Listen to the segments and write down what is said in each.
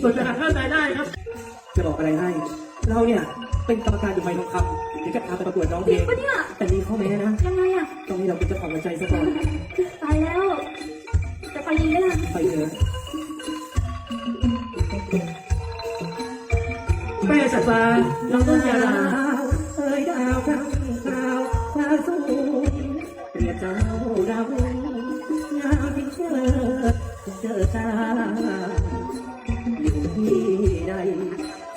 ส่วนจะหาเข้าใจได้ครับ จะบอกอะไรให้ เราเนี่ยเป็นกรรมการอยู่ใบทองคำเดี๋ยวจะพาไปประกวดร้องเพจลริงงปะเนี่ย แต่มีข้อแม้นะ ยังไงอะต้องให้เราเป็นเจ้าของหัวใจซะก่อน ตายแล้ว จะไปยิงได้ล่ะไปเถอะแม่สัตว์ฟ้าน้องต้นยาดาวเอ้ยดาวครั้งคราวฟ้าสูงเปรียบเจ้าดาวรุ่งงามที่เจอเจอตาอยู่ที่ใด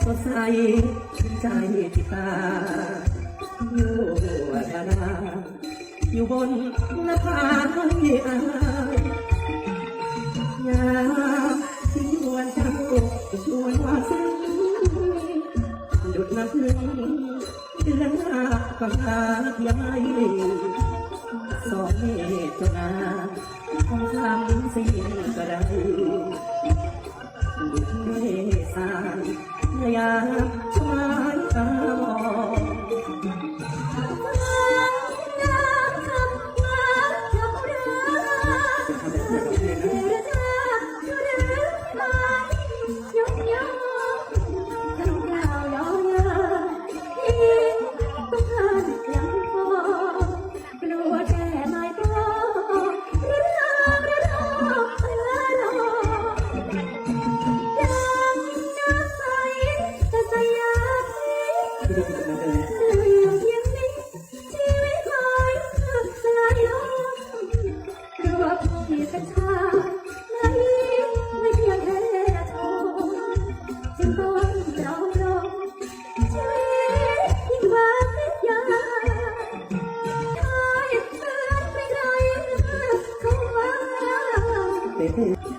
สดใสใจที่ตาอยู่วัฒนาอยู่บนหน้าผาที่อายยาที่ยวนเจ้าชวนว่าซึ้งดุดน้ำพึ่งเดือนหน้าก็หาเพียงไม่สองเมตรนา คำสิ่งก็ได้ดุดเมษายา ว่าเม็ดย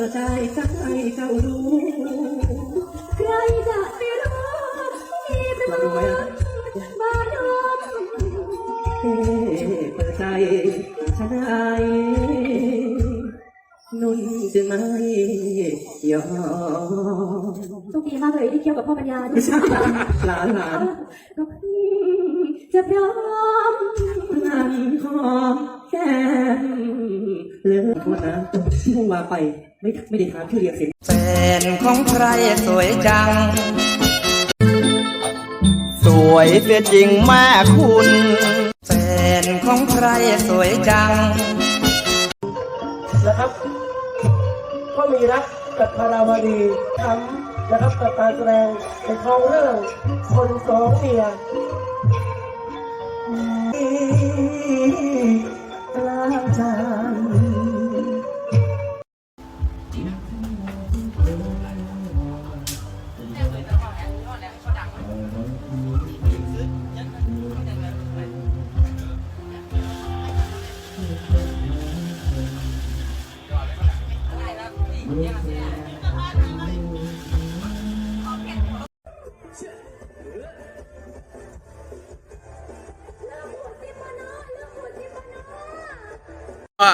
เปิดใจสักให้เจ้ารู้ ใครจะไปรู้มีเป็นรู้บ้านนมเฮ้เปิดใจฉันได้นุ่นจึงไม่ยอมโชคดีมากเลยที่เคี่ยวกับพ่อปัญญาด้วไม่ยใช่หลานหลาน ก็เพิ่ง จะพร้อมนั่งหอมแก้มเลิกโทษนะที่พุ่งมาไปไม่ไม่ได้ถามชื่อเรียงเสียงแฟนของใครสวยจัง สวยเสียจริงแม่คุณแฟนของใครสวยจัง นะครับก็มีรักกับพาราวดีทำนะครับกับการแสดงในทองเรื่องคนสองเมีย กลางจว่า